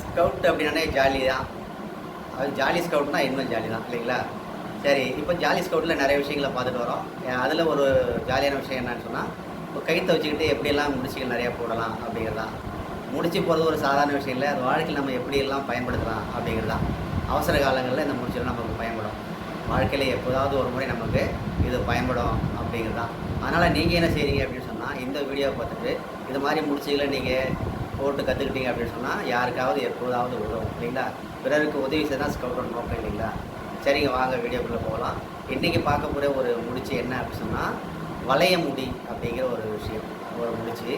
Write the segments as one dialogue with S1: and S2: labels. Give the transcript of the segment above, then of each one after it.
S1: Scout அப்படின்னாலே jolly தான். அது ஜாலி ஸ்கவுட்னா இன்னும் ஜாலி தான் இல்லைங்களா? சரி இப்போ ஜாலி ஸ்கவுட்டில் நிறைய விஷயங்களை பார்த்துட்டு வரோம். அதில் ஒரு ஜாலியான விஷயம் என்னன்னு சொன்னால் இப்போ கைத்தை வச்சுக்கிட்டு எப்படியெல்லாம் முடிச்சுகள் நிறையா போடலாம் அப்படிங்கிறதான் முடிச்சு போகிறது ஒரு சாதாரண விஷயம் இல்லை அது வாழ்க்கையில் நம்ம எப்படியெல்லாம் பயன்படுத்தலாம் அப்படிங்கிறதான் அவசர காலங்களில் இந்த முடிச்சுகள் நமக்கு பயன்படும். வாழ்க்கையில் எப்போதாவது ஒரு முறை நமக்கு இது பயன்படும் அப்படிங்கிறது தான் அதனால் நீங்கள் என்ன செய்கிறீங்க அப்படின்னு சொன்னால் இந்த வீடியோ பார்த்துட்டு இது மாதிரி முடிச்சுகளை நீங்கள் போட்டு கற்றுக்கிட்டீங்க அப்படின்னு சொன்னால் யாருக்காவது எப்போதாவது உதவும் இல்லைங்களா? பிறருக்கு உதவி செய்தால் ஸ்கவுட்டோட நோக்கம் இல்லைங்களா? சரிங்க வாங்க வீடியோக்குள்ளே போகலாம். இன்றைக்கி பார்க்க போகிற ஒரு முடிச்சு என்ன அப்படின்னு சொன்னால் வளைய முடி அப்படிங்கிற ஒரு விஷயம் ஒரு முடிச்சு.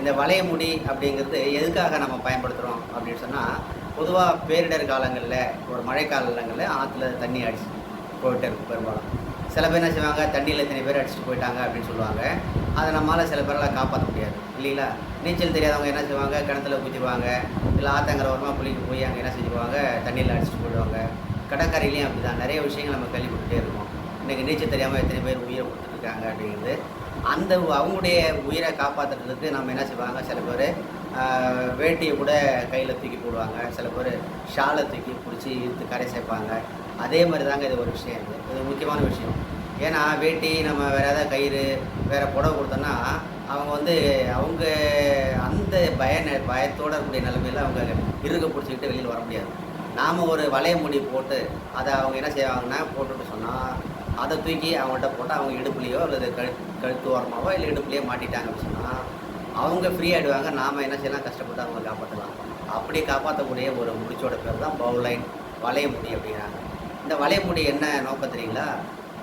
S1: இந்த வளைய முடி அப்படிங்கிறது எதுக்காக நம்ம பயன்படுத்துகிறோம் அப்படின்னு சொன்னால் பொதுவாக பேரிடர் காலங்களில் ஒரு மழை காலங்களில் ஆற்றுல தண்ணி அடிச்சு போயிட்டு இருக்கும் பெரும்பாலும். சில பேர் என்ன செய்வாங்க தண்ணியில் இத்தனை பேர் அடிச்சுட்டு போயிட்டாங்க அப்படின்னு சொல்லுவாங்க. அதை நம்மளால் சில பேரால் காப்பாற்ற முடியாது. இல்லைங்களா? நீச்சல் தெரியாதவங்க என்ன செய்வாங்க? கிணத்துல குதிச்சுவாங்க இல்லை ஆத்தங்கிற ஓரமாக குளிக்க போய் அங்கே என்ன செஞ்சுக்குவாங்க தண்ணியில் அடிச்சுட்டு போயிடுவாங்க. கடற்கரையிலையும் அப்படி தான் நிறைய விஷயங்கள் நம்ம கேள்விப்பட்டுட்டே இருக்கோம். இன்றைக்கி நீச்சல் தெரியாமல் எத்தனை பேர் உயிரை கொடுத்துருக்காங்க அப்படிங்கிறது. அந்த அவங்களுடைய உயிரை காப்பாற்றுறதுக்கு நம்ம என்ன செய்வாங்க? சில பேர் வேட்டியை கூட கையில் தூக்கி போடுவாங்க. சில பேர் ஷாலை தூக்கி பிடிச்சி இழுத்து கரை சேர்ப்பாங்க. அதே மாதிரி தாங்க இது ஒரு விஷயம். இருக்குது இது முக்கியமான விஷயம். ஏன்னா வேட்டி நம்ம வேறு ஏதாவது கயிறு வேறு புடவை கொடுத்தோன்னா அவங்க வந்து அவங்க அந்த பய நெ- பயத்தோட இருக்கக்கூடிய நிலைமையில் அவங்க இருக்க பிடிச்சிக்கிட்டு வெளியில் வர முடியாது. நாம் ஒரு வளைய முடி போட்டு அதை அவங்க என்ன செய்வாங்கன்னா போட்டுட்டு சொன்னால் அதை தூக்கி அவங்கள்ட்ட போட்டால் அவங்க இடுப்புலையோ அல்லது கழு கழுத்து ஓரமாவோ இல்லை இடுப்புலையோ மாட்டிட்டாங்க அப்படின்னு சொன்னால் அவங்க ஃப்ரீ ஆகிடுவாங்க நாம் என்ன செய்யலாம்? கஷ்டப்பட்டு அவங்க காப்பாற்றலாம் அப்படி காப்பாற்றக்கூடிய ஒரு முடிச்சோட பேர் தான் பவுலைன் வளைய முடி அப்படிங்கிறாங்க. இந்த வளைய முடி என்ன நோக்கம் தெரியுங்களா?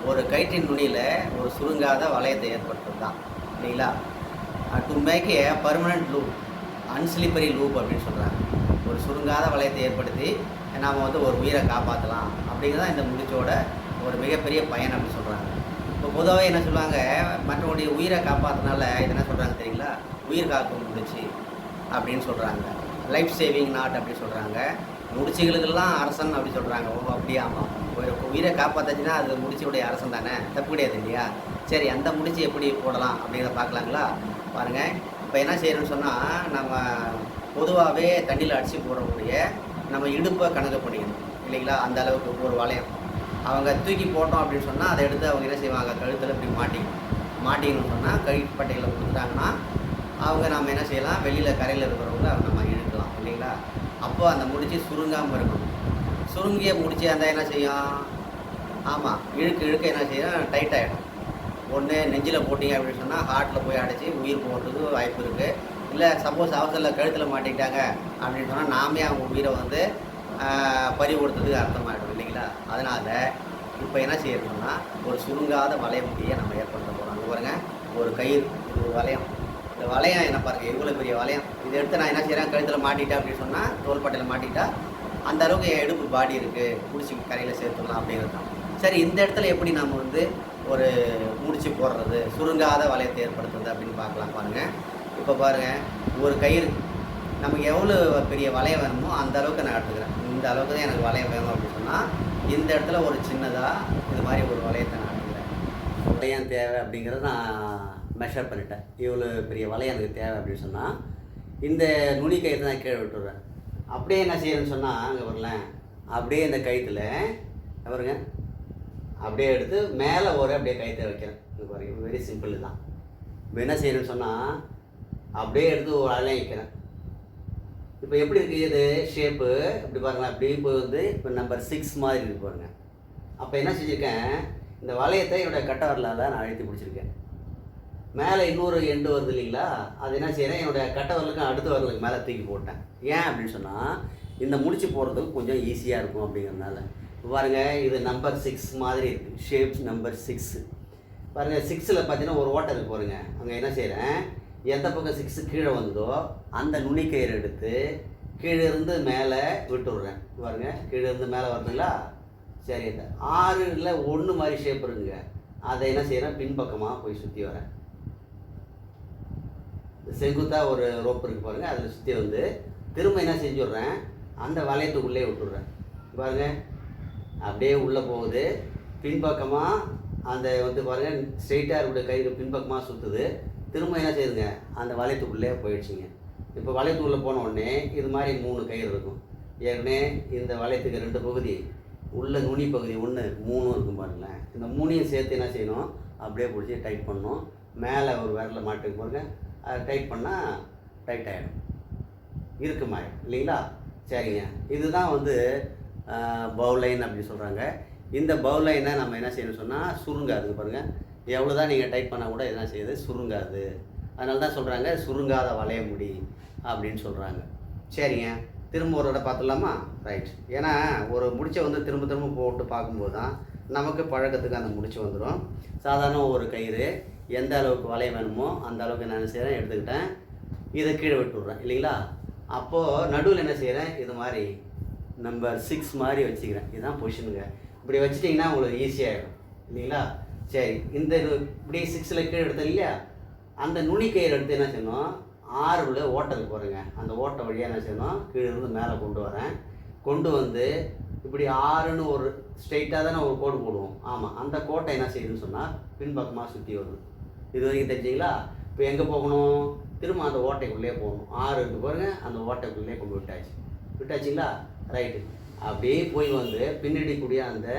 S1: ஒரு கயிற்றின் நுனியில் ஒரு சுருங்காத வளையத்தை ஏற்படுத்துறது தான் இல்லைங்களா to make a permanent loop unslippery loop அப்படின்னு சொல்கிறாங்க ஒரு சுருங்காத வளையத்தை ஏற்படுத்தி நாம் வந்து ஒரு உயிரை காப்பாற்றலாம் அப்படிங்கிறது தான் இந்த முடிச்சோட ஒரு மிகப்பெரிய பயன் அப்படின்னு சொல்கிறாங்க இப்போ பொதுவாக என்ன சொல்லுவாங்க? மற்றவங்களுடைய உயிரை காப்பாற்றினால இது என்ன சொல்கிறாங்க தெரியுங்களா? உயிர் காக்கும் முடிச்சு அப்படின்னு சொல்கிறாங்க லைஃப் சேவிங் நாட் அப்படின்னு சொல்கிறாங்க முடிச்சுகளுக்கெல்லாம் அரசன் அப்படி சொல்கிறாங்க ஓ அப்படியாமா ஒரு உயிரை காப்பாத்தாச்சுன்னா அது முடிச்சுடைய அரசன் தானே? தப்பு கிடையாது இல்லையா? சரி அந்த முடிச்சு எப்படி போடலாம் அப்படிங்கிறத பார்க்கலாங்களா? பாருங்கள் இப்போ என்ன செய்யணும்னு சொன்னால் நம்ம பொதுவாகவே தண்ணியில் அடித்து போடக்கூடிய நம்ம இடுப்பை கணக்கு பண்ணிக்கணும். இல்லைங்களா? அந்த அளவுக்கு ஒரு வளையம். அவங்க தூக்கி போட்டோம் அப்படின்னு சொன்னால் அதை எடுத்து அவங்க என்ன செய்வாங்க? கழுத்தில் இப்படி மாட்டிக்கணும். மாட்டிக்கணும்னு சொன்னால் கழிப்பட்டையில் கொடுத்துட்டாங்கன்னா அவங்க நம்ம என்ன செய்யலாம்? வெளியில் கரையில் இருக்கிறவங்க நம்ம இழுக்கலாம். இல்லைங்களா? அப்போ அந்த முடிச்சு சுருங்காமல் இருக்கும் சுருங்கிய முடிச்சு அந்த என்ன செய்யும்? ஆமாம் இழுக்க இழுக்க என்ன செய்யும்? டைட் ஆகிடும் ஒன்று நெஞ்சில் போட்டிங்க அப்படின்னு சொன்னால் ஹார்ட்டில் போய் அடைச்சி உயிர் போகிறதுக்கு வாய்ப்பு இருக்குது இல்லை சப்போஸ் அவசரில் கழுத்தில் மாட்டிக்கிட்டாங்க அப்படின்னு சொன்னால் நாமே அவங்க உயிரை வந்து பறி கொடுத்ததுக்கு அர்த்தமாகிடும் இல்லைங்களா? அதனால் இப்போ என்ன செய்யணும்னா ஒரு சுருங்காத வளைய முடியை நம்ம ஏற்படுத்த போகிறோம் அங்கே ஒரு கயிறு ஒரு வளையம். இந்த வளையம் என்ன பாருங்க எவ்வளோ பெரிய வளையம். இதை எடுத்து நான் என்ன செய்கிறேன் கழுத்தில் மாட்டிட்டேன் அப்படின்னு சொன்னால் தோள்பட்டையில் மாட்டிட்டா அந்த அளவுக்கு என் எடுப்பு பாடி இருக்குது பிடிச்சி கரையில் சேர்த்துக்கலாம் அப்படிங்கிறது தான். சரி இந்த இடத்துல எப்படி நம்ம வந்து ஒரு முடிச்சு போடுறது சுருங்காத வளையத்தை ஏற்படுத்துறது அப்படின்னு பார்க்கலாம் பாருங்கள் இப்போ பாருங்கள் ஒரு கயிறு நமக்கு எவ்வளோ பெரிய வளையம் வேணுமோ அந்த அளவுக்கு நான் எடுத்துக்கிறேன். இந்த அளவுக்கு தான் எனக்கு வளையம் வேணும் அப்படின்னு சொன்னால் இந்த இடத்துல ஒரு சின்னதாக இது மாதிரி ஒரு வளையத்தை நான் எடுத்துக்கிறேன். வளையம் தேவை அப்படிங்கிறத நான் மெஷர் பண்ணிட்டேன். இவ்வளோ பெரிய வலை எனக்கு தேவை அப்படின்னு சொன்னால் இந்த நுனி கயிறு நான் கீழே விட்டுடுறேன் அப்படியே என்ன செய்யணும்னு சொன்னால் அங்கே வரலேன் அப்படியே இந்த கயிற்றுல பாருங்க. அப்படியே எடுத்து மேலே ஒரு அப்படியே கயிற்றை வைக்கிறேன். இது பாருங்க வெரி சிம்பிள் தான். இப்போ என்ன செய்யணும்னு சொன்னால் அப்படியே எடுத்து ஒரு அலையும் வைக்கிறேன். இப்போ எப்படி இருக்குது இது? ஷேப்பு இப்படி பாருங்களேன். அப்படி இப்போ வந்து இப்போ நம்பர் சிக்ஸ் மாதிரி இருக்கு பாருங்க. அப்போ என்ன செஞ்சுருக்கேன்? இந்த வளையத்தை என்னோட கட்ட வரலாறு நான் அழுத்தி பிடிச்சிருக்கேன். மேலே இன்னொரு எண்டு வருது இல்லைங்களா? அது என்ன செய்கிறேன் என்னோடய கட்ட வரலுக்கும் அடுத்த வரலுக்கு மேலே தூக்கி போட்டேன். ஏன் அப்படின்னு சொன்னால் இந்த முடிச்சு போகிறதுக்கு கொஞ்சம் ஈஸியாக இருக்கும் அப்படிங்கிறதுனால. பாருங்கள் இது நம்பர் சிக்ஸ் மாதிரி இருக்குது ஷேப் நம்பர் சிக்ஸு பாருங்கள் சிக்ஸில் பார்த்தீங்கன்னா ஒரு ஓட்டை இருக்கு பாருங்க. அங்கே என்ன செய்கிறேன் எந்த பக்கம் சிக்ஸு கீழே வந்ததோ அந்த நுனிக்கயிறு எடுத்து கீழே இருந்து மேலே விட்டு பாருங்கள் கீழே இருந்து மேலே வருதுங்களா? சரி இந்த இல்லை ஒன்று மாதிரி ஷேப் இருக்குங்க. அதை என்ன செய்கிறேன் பின்பக்கமாக போய் சுற்றி வரேன். செங்குத்தாக ஒரு ரோப் இருக்குது பாருங்கள் அதில் சுற்றி வந்து திரும்ப என்ன செஞ்சு விட்றேன்? அந்த வளையத்துக்குள்ளே விட்டுடுறேன். பாருங்கள் அப்படியே உள்ளே போகுது. பின்பக்கமாக அந்த வந்து பாருங்கள் ஸ்ட்ரெயிட்டாக இருக்கக்கூடிய கயிறு பின்பக்கமாக சுற்றுது திரும்ப என்ன செய்யுதுங்க? அந்த வளையத்துக்குள்ளே போயிடுச்சுங்க. இப்போ வளையத்துக்குள்ளே போன உடனே இது மாதிரி மூணு கயிறு இருக்கும். ஏற்கனவே இந்த வளையத்துக்கு ரெண்டு பகுதி உள்ள நுனி பகுதி ஒன்று மூணும் இருக்கும் பாருங்களேன். இந்த மூணையும் சேர்த்து என்ன செய்யணும்? அப்படியே பிடிச்சி டைட் பண்ணணும். மேலே ஒரு விரல மாட்டுக்கு பாருங்கள் டைட் பண்ணால் டைட் ஆகிடும் இருக்குமா இல்லைங்களா? சரிங்க. இதுதான் வந்து பவுலைன் அப்படின்னு சொல்கிறாங்க இந்த பவுலைனை நம்ம என்ன செய்யணும் சொன்னால் சுருங்காது பாருங்கள் எவ்வளோ தான் நீங்கள் டைப் பண்ணால் கூட என்ன செய்யுது சுருங்காது. அதனால தான் சொல்கிறாங்க சுருங்காத வளைய முடி அப்படின்னு சொல்கிறாங்க சரிங்க. திரும்ப ஒரு இடம் பார்த்துடலாமா? ரைட் ஏன்னா ஒரு முடிச்சை வந்து திரும்ப திரும்ப போட்டு பார்க்கும்போது தான் நமக்கு பழக்கத்துக்கு அந்த முடிச்சு வந்துடும் சாதாரண ஒரு கயிறு எந்த அளவுக்கு வளைய வேணுமோ அந்த அளவுக்கு நான் என்ன செய்கிறேன் எடுத்துக்கிட்டேன். இதை கீழே விட்டு விட்றேன் இல்லைங்களா? அப்போது நடுவில் என்ன செய்கிறேன் இது மாதிரி நம்பர் சிக்ஸ் மாதிரி வச்சுக்கிறேன். இதுதான் பொசிஷனுங்க இப்படி வச்சுட்டிங்கன்னா உங்களுக்கு ஈஸியாகிடும் இல்லைங்களா? சரி இந்த இது இப்படி சிக்ஸில் கீழே எடுத்தோம் இல்லையா? அந்த நுனி கயிறு எடுத்து என்ன செய்யணும்? ஆறுல ஓட்டத்துக்கு போகிறேங்க அந்த ஓட்டை வழியாக என்ன செய்யணும்? கீழே இருந்து மேலே கொண்டு வரேன். கொண்டு வந்து இப்படி ஆறுன்னு ஒரு ஸ்ட்ரெயிட்டாக தானே ஒரு கோடு போடுவோம். ஆமாம் அந்த கோட்டை என்ன செய்யுதுன்னு சொன்னால் பின்பக்கமாக சுற்றி வருது. இது வரைக்கும் தெரிஞ்சிங்களா? இப்போ எங்கே போகணும்? திரும்ப அந்த ஓட்டைக்குள்ளே போகணும். ஆறு இருக்கு பாருங்கள் அந்த ஓட்டைக்குள்ளே கொண்டு விட்டாச்சு. விட்டாச்சுங்களா? ரைட்டு அப்படியே போய் வந்து பின்னாடி கூடிய அந்த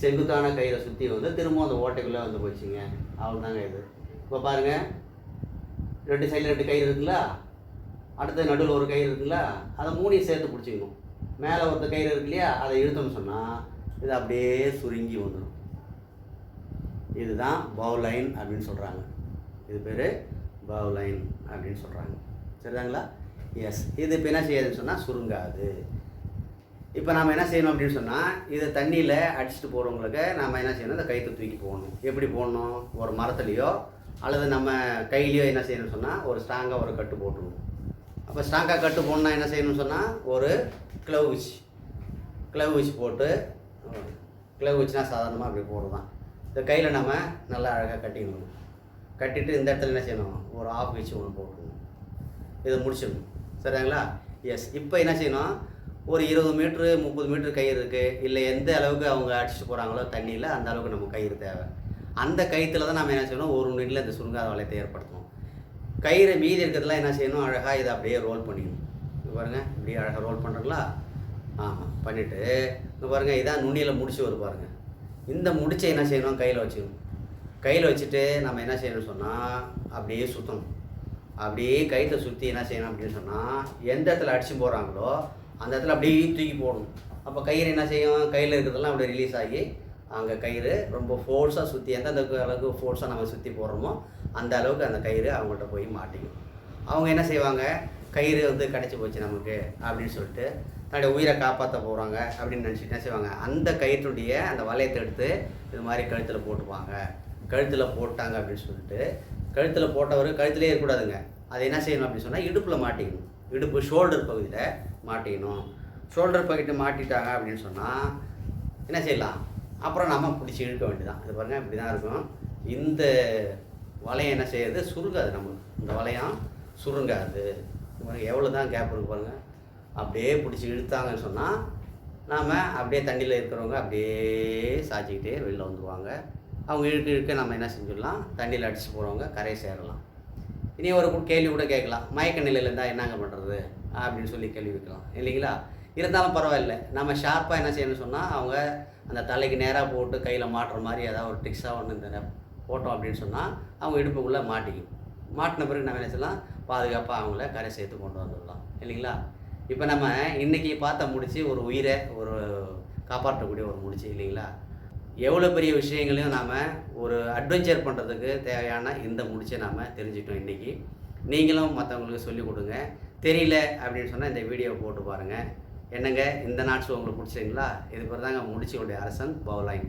S1: செங்குத்தான கயிறை சுற்றி வந்து திரும்ப அந்த ஓட்டைக்குள்ளே வந்து போச்சுங்க. அவ்வளோதாங்க இது. இப்போ பாருங்கள் ரெண்டு சைடில் ரெண்டு கயிறு இருக்குங்களா? அடுத்த நடுவில் ஒரு கயிறு இருக்குங்களா? அதை மூணையும் சேர்த்து பிடிச்சிக்கணும். மேலே ஒருத்த கயிறு இருக்கு இல்லையா அதை இழுத்தோம்னு சொன்னால் இது அப்படியே சுருங்கி வந்துடும் இதுதான் பவுலைன் அப்படின்னு சொல்கிறாங்க இது பேர் பவுலைன் அப்படின்னு சொல்கிறாங்க சரிதாங்களா? எஸ் இது இப்போ என்ன செய்யாதுன்னு சொன்னால் சுருங்காது. இப்போ நாம் என்ன செய்யணும் அப்படின்னு சொன்னால் இதை தண்ணியில் அடிச்சுட்டு போகிறவங்களுக்கு நம்ம என்ன செய்யணும் இந்த கயிற்று தூக்கி போடணும். எப்படி போடணும்? ஒரு மரத்துலேயோ அல்லது நம்ம கையிலையோ என்ன செய்யணும்னு சொன்னால் ஒரு ஸ்ட்ராங்காக ஒரு கட்டு போட்டுருணும் அப்போ ஸ்ட்ராங்காக கட்டு போடணும்னா என்ன செய்யணும்னு சொன்னால் ஒரு க்ளவ் வச்சு. க்ளவ் வச்சு போட்டு க்ளவ் வச்சுனா சாதாரணமாக அப்படி போடுறது தான் இந்த கையில் நம்ம நல்லா அழகாக கட்டிக்கணும். கட்டிட்டு இந்த இடத்துல என்ன செய்யணும்? ஒரு ஆஃப் வச்சு ஒன்று போட்டுக்கணும். இதை முடிச்சிடணும். சரிங்களா? எஸ் இப்போ என்ன செய்யணும்? ஒரு இருபது மீட்ரு முப்பது மீட்ரு கயிறு இருக்குது இல்லை எந்த அளவுக்கு அவங்க அடிச்சுட்டு போகிறாங்களோ தண்ணியில் அந்த அளவுக்கு நம்ம கயிறு தேவை. அந்த கயிற்றுல தான் நம்ம என்ன செய்யணும்? ஒரு நிலையில் இந்த சுருங்காத வளையத்தை ஏற்படுத்தணும். கயிறு மீதி இருக்கிறதுலாம் என்ன செய்யணும்? அழகாக இதை அப்படியே ரோல் பண்ணிக்கணும். இது பாருங்கள் இப்படி அழகாக ரோல் பண்ணுறீங்களா ஆமாம் பண்ணிவிட்டு இங்கே பாருங்கள் இதான் நுண்ணியில் முடிச்சு வரும் பாருங்கள் இந்த முடிச்சு என்ன செய்யணும்? கையில் வச்சுக்கணும். கையில் வச்சுட்டு நம்ம என்ன செய்யணும்னு சொன்னால் அப்படியே சுற்றணும் அப்படியே கயிற்றை சுற்றி என்ன செய்யணும் அப்படின்னு சொன்னால் எந்த இடத்துல அடிச்சு போகிறாங்களோ அந்த இடத்துல அப்படியே தூக்கி போடணும். அப்போ கயிறு என்ன செய்யும்? கையில் இருக்கிறதெல்லாம் அப்படியே ரிலீஸ் ஆகி அங்கே கயிறு ரொம்ப ஃபோர்ஸாக சுற்றி எந்தெந்த அளவுக்கு ஃபோர்ஸாக நம்ம சுற்றி போடுறோமோ அந்த அளவுக்கு அந்த கயிறு அவங்கள்ட்ட போய் மாட்டிக்கும். அவங்க என்ன செய்வாங்க? கயிறு வந்து கிடச்சி போச்சு நமக்கு அப்படின்னு சொல்லிட்டு தன்னுடைய உயிரை காப்பாற்ற போகிறாங்க அப்படின்னு நினச்சிட்டு என்ன செய்வாங்க? அந்த கயிற்றுடைய அந்த வளையத்தை எடுத்து இது மாதிரி கழுத்தில் போட்டுப்பாங்க. கழுத்தில் போட்டாங்க அப்படின்னு சொல்லிட்டு கழுத்தில் போட்டவர் கழுத்திலே இருக்கக்கூடாதுங்க. அது என்ன செய்யணும் அப்படின்னு சொன்னால் இடுப்பில் மாட்டிக்கணும். இடுப்பு ஷோல்டர் பகுதியில் மாட்டிக்கணும். ஷோல்டர் பகுதியை மாட்டிட்டாங்க அப்படின்னு சொன்னால் என்ன செய்யலாம்? அப்புறம் நம்ம பிடிச்சி இழுக்க வேண்டியதான் இது பாருங்கள் இப்படி தான் இருக்கும். இந்த வளையம் என்ன செய்யறது சுருங்காது நமக்கு இந்த வளையம் சுருங்காது. உங்களுக்கு எவ்வளோ தான் கேப் இருக்கு பாருங்கள் அப்படியே பிடிச்சி இழுத்தாங்கன்னு சொன்னால் நாம் அப்படியே தண்ணியில் இருக்கிறவங்க அப்படியே சாய்ச்சிக்கிட்டே வெளில வந்துடுவாங்க அவங்க இழுக்க இழுக்க நம்ம என்ன செஞ்சிடலாம்? தண்ணியில் அடித்து போகிறவங்க கரை சேரலாம். இனி ஒரு கேள்வி கூட கேட்கலாம். மயக்க நிலையில் இருந்தால் என்னங்க பண்ணுறது அப்படின்னு சொல்லி கேள்வி வைக்கலாம் இல்லைங்களா? இருந்தாலும் பரவாயில்ல. நம்ம ஷார்ப்பாக என்ன செய்யணும்னு சொன்னால் அவங்க அந்த தலைக்கு நேராக போட்டு கையில் மாட்டுற மாதிரி ஏதாவது ஒரு டிக்ஸாக ஒன்று இந்த போட்டோம் அப்படின்னு சொன்னால் அவங்க இடுப்புக்குள்ளே மாட்டிக்கும். மாட்டின பிறகு நம்ம என்ன செய்யலாம்? பாதுகாப்பாக அவங்கள கரை சேர்த்து கொண்டு வந்துடலாம். இல்லைங்களா? இப்போ நம்ம இன்றைக்கி பார்த்த முடிச்சு ஒரு உயிரை ஒரு காப்பாற்றக்கூடிய ஒரு முடிச்சு இல்லைங்களா? எவ்வளோ பெரிய விஷயங்களையும் நாம் ஒரு அட்வென்ச்சர் பண்ணுறதுக்கு தேவையான இந்த முடிச்சை நாம் தெரிஞ்சுக்கிட்டோம் இன்றைக்கி நீங்களும் மற்றவங்களுக்கு சொல்லிக் கொடுங்க. தெரியல அப்படின்னு சொன்னால் இந்த வீடியோவை போட்டு பாருங்கள் என்னங்க? இந்த நாட்ஸ் உங்களுக்கு பிடிச்சிங்களா இது பிறகு தாங்க முடிச்சுடைய அரசன் பவுலைன்.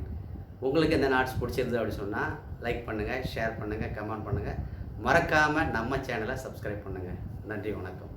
S1: உங்களுக்கு இந்த நாட்ஸ் பிடிச்சிருந்து அப்படின்னு சொன்னால் லைக் பண்ணுங்கள் ஷேர் பண்ணுங்கள் கமெண்ட் பண்ணுங்கள் மறக்காமல் நம்ம சேனலை சப்ஸ்கிரைப் பண்ணுங்கள் நன்றி வணக்கம்.